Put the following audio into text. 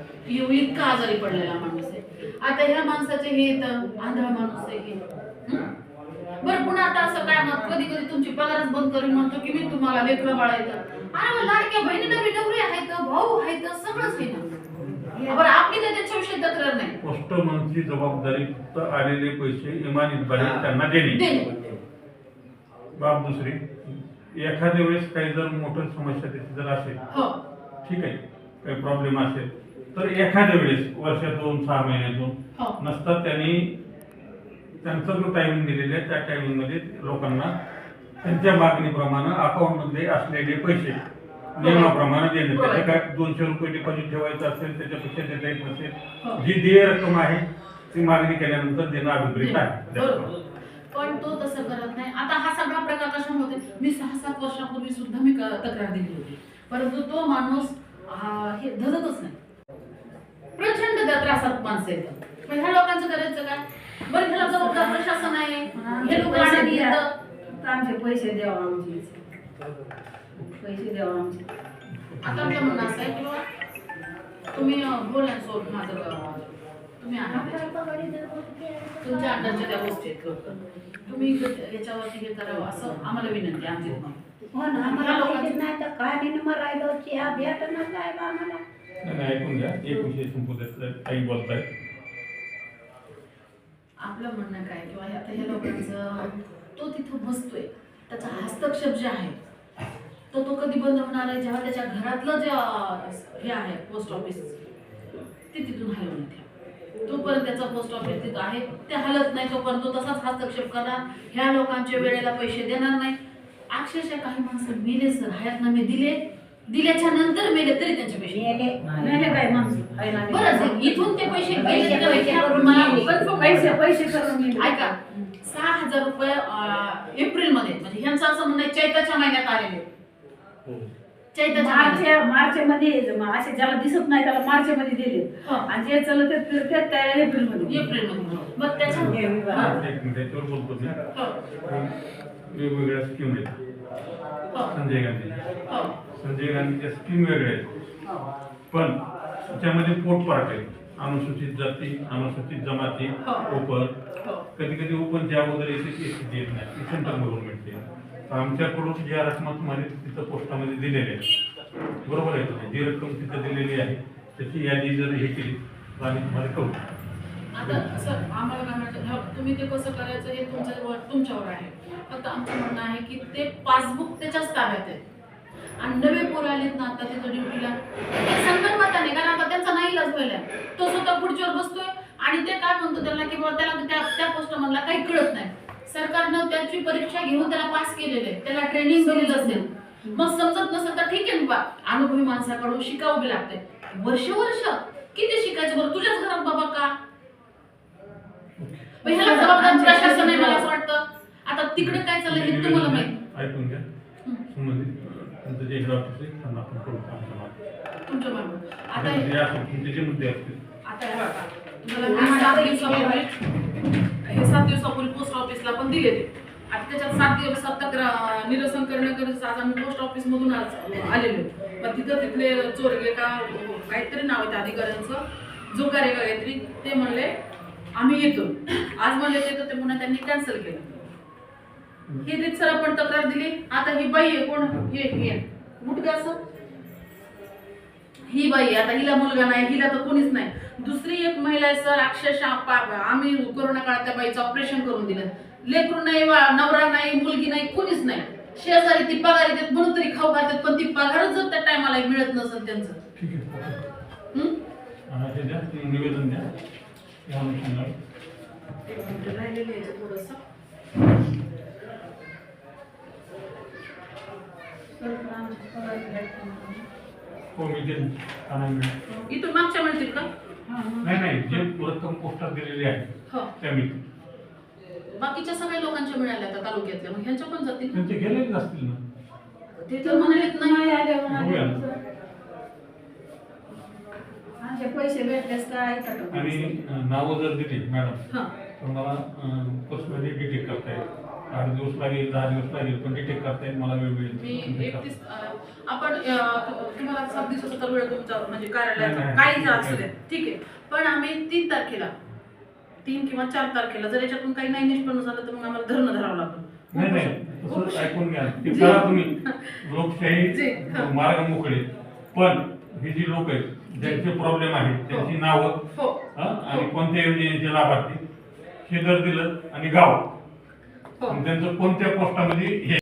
येऊ इतका आजारी पडलेला माणूस आहे. आता ह्या माणसाचे हे येतं आंधळा माणूस आहे हे? बरं पुन्हा आता असं काय मग? कधी कधी तुमची पगारच बंद करून म्हणतो की मी तुम्हाला लेकरं बाळायचं. अरे मग लाडक्या बहिणीला बी नवरी आहेत भाऊ आहेत सगळंच आहे ना? बरं आपली तर त्याच्याविषयी तक्रार नाही. पोस्टमनची जबाबदारी फक्त आलेले पैसे इमानीतपणे त्यांना देणे. देणे. बाब दुसरी एखाद्या वेळेस काही जर मोठं समस्या त्याची जर असेल हो. ठीक आहे काही प्रॉब्लेम असेल तर एखाद्या वेळेस वर्षातून सहा महिन्यातून हो. नसतात त्यांनी त्यांचा जो टायमिंग दिलेला आहे त्या टायमिंगमध्ये लोकांना त्यांच्या मागणीप्रमाणे अकाउंटमध्ये असलेले पैसे नियमाप्रमाणे देणे. त्याचे काय दोनशे रुपये डिपॉझिट ठेवायचं असेल त्याच्यापेक्षा देता येत हो. नसेल जी देय रक्कम आहे ती मागणी केल्यानंतर देणं अभिप्रेत आहे. पण तो तसं करत नाही. आता हा सगळा प्रकार कशामुळे होते? मी सहा सात वर्षापूर्वी सुद्धा मी तक्रार दिली होती. परंतु तो माणूस हे धरतच नाही. त्रासात माणसं येतात. मग ह्या लोकांचं करायचं काय? बरं ह्याला जबाबदार प्रशासन आहे. हे लोक. येतं. तर आमचे पैसे द्यावा आमचे. पैसे द्यावा आमचे. आता आपलं म्हणणं असं आहे की बाबा तुम्ही अं, बोला सोड माझं अं, तुम्ही आहात तुमच्या अंडरच्या त्या गोष्टी आहेत लोकं. तुम्ही याच्यावरती हे करावं असं आम्हाला विनंती आहे आमची हो ना आम्हाला नाही तर काय नाही मग राहिलो चहा भेटणार काय बा आम्हाला? नाही, नाही, ऐकून घ्या. एक विषय संपू देत बोलत बोलताय आपलं म्हणणं काय किंवा आता ह्या लोकांचं तो तिथं बसतोय. त्याचा हस्तक्षेप जे आहे तो तो कधी बंद होणार आहे? जेव्हा त्याच्या घरातलं जे हे आहे पोस्ट ऑफिस ते तिथून हलवून तोपर्यंत त्याचा पोस्ट ऑफिस तिथं आहे. ते हलत नाही तोपर्यंत तो तसाच हस्तक्षेप करणार. ह्या लोकांच्या वेळेला पैसे देणार नाही. अक्षरशः काही माणसं मेले सर हयातनामे दिले दिल्याच्या नंतर मेले तरी त्यांचे पैसे मेले मेले काय माणसं आहे ना ते. बरं. इथून ते पैसे पैसे गेले का पैसे नाही? करून मला गेले. confirm पैसे आहे. पैसे करून गेले. ऐका सहा हजार रुपये अं, एप्रिलमध्ये म्हणजे ह्यांचं असं म्हणणं आहे, चैताच्या महिन्यात आलेले चैताच्या मार्च महिन्यात मार्च मध्ये म- असे ज्याला दिसत नाही त्याला मार्च मध्ये दिले हो. आणि जे फिरतात त्या एप्रिलमध्ये एप्रिलमध्ये मग त्याच्या हे विभाग. हा. एक मिनिट याच्यावर बोलतो मी हो. वेगवेगळ्या स्कीम आहेत हो. संजय गांधी हो. संजय गांधीच्या स्कीम वेगळ्या आहेत. पण त्याच्यामध्ये पोट पार्ट आहे. अनुसूचित जाती अनुसूचित जमाती हो. ओपन. हो. कधी कधी ओपनच्या अगोदर येते ती स्थिती येत नाही सेंट्रल गव्हर्नमेंटची आमच्याकडून ज्या रक्कम तुम्हाला तिथं पोस्टामध्ये दिलेल्या आहेत. बरोबर आहे का? जी रक्कम तिथं दिलेली आहे त्याची यादी जर हे केली तर आम्ही तुम्हाला करू. आता सर आम्हाला काय म्हणायचं हा, तुम्ही ते कसं करायचं हे तुमच्यावर तुमच्यावर आहे. फक्त आमचं म्हणणं आहे की ते पासबुक त्याच्याच ताब्यात आहे. आणि नवे पोरं आलेत ना आता तिथं ड्युटीला. ते संगणमताने कारण आता त्यांचा नाही इलाज व्हायला तो स्वतः खुर्चीवर बसतोय आणि ते काय म्हणतो त्याला की बाबा त्याला त्या त्या पोस्टमनला काही कळत नाही. सरकारनं त्याची परीक्षा घेऊन त्याला पास केलेलं आहे त्याला ट्रेनिंग दिलेलं असेल. मग समजत नसेल तर ठीक आहे ना बा. अनुभवी माणसाकडून शिकावं बी लागतंय. वर्ष वर्ष किती शिकायचं बरं? तुझ्याच घरात बाबा का? ह्याला जबाबदार प्रशासन आहे मला असं वाटतं. आता तिकडे काय चाललंय हे तुम्हाला माहीत. ऐकून घ्या. तुमचं जे हेड ऑफिस आहे त्यांना आपण करू आमच्या मागे. तुमच्या बरोबर आता जे असं तुमचे जे मुद्दे असतील. आता हे बघा तुम्हाला मी सात दिवसापूर्वी हे सात दिवसापूर्वी पोस्ट ऑफिसला पण दिलेले आता त्याच्यात सात दिवसात तक्रार निरसन करण्याकरिता आज आम्ही पोस्ट ऑफिस मधून आज आलेलो मग तिथं तिथले चोरगे का काहीतरी नाव आहे त्या अधिकाऱ्यांचं. जो कार्य काहीतरी ते म्हणले आम्ही येतो आज म्हणले ते तर ते पुन्हा त्यांनी कॅन्सल केलं. ही रीतसर आपण तक्रार दिली. आता ही बाई आहे कोण? हे हे. असं ही बाई आता हिला मुलगा नाही हिला तर कोणीच नाही. दुसरी एक महिला आहे सर अक्षरशः पा- आम्ही कोरोना काळात त्या बाईचं ऑपरेशन करून दिलं. लेकरू नाही वा- नवरा नाही मुलगी नाही कोणीच नाही. शेजारी ती पगार येतात म्हणून तरी खाऊ घालतात पण ती पगारच जर त्या टायमाला मिळत नसेल त्यांचं. निवेदन द्या. थोडंसं सरकार आमचे पगार भेटतो ना. हो मी देईन. इथून मागच्या मिळतील का. नाही नाही जे रक्कम पोस्टात दिलेली आहे हो. त्या मी. बाकीच्या सगळ्या लोकांच्या मिळाल्या आता तालुक्यातल्या मग ह्यांच्या पण जातील? ना? त्यांचे ते तर म्हणालेत नाही. पैसे भेटलेस काय ऐकत आणि नावं जर दिली मॅडम हा. तर मला पर्सनली डिटेक्ट करता येईल? आठ दिवस लागेल दहा दिवस लागेल पण डिटेक्ट करता येईल मला वेळ मिळेल आपण तुम्हाला सात दिवसाचा तर वेळ तुमचा म्हणजे कार्यालयाचा काही. असू ठीक आहे. पण आम्ही तीन तारखेला तीन किंवा चार तारखेला जर याच्यातून काही नाही निष्पन्न झालं तर मग आम्हाला धरणं धरावं लागतं. नाही नाही ऐकून घ्या. ते. करा तुम्ही. लोकशाही हा. मार्ग मोकळे. पण हे जी लोक आहेत ज्यांचे प्रॉब्लेम आहेत त्यांची नावं हो. हा, आणि कोणत्या योजनेचे लाभार्थी हे जर दिलं आणि गाव. हो आणि त्यांचं कोणत्या पोस्टामध्ये हे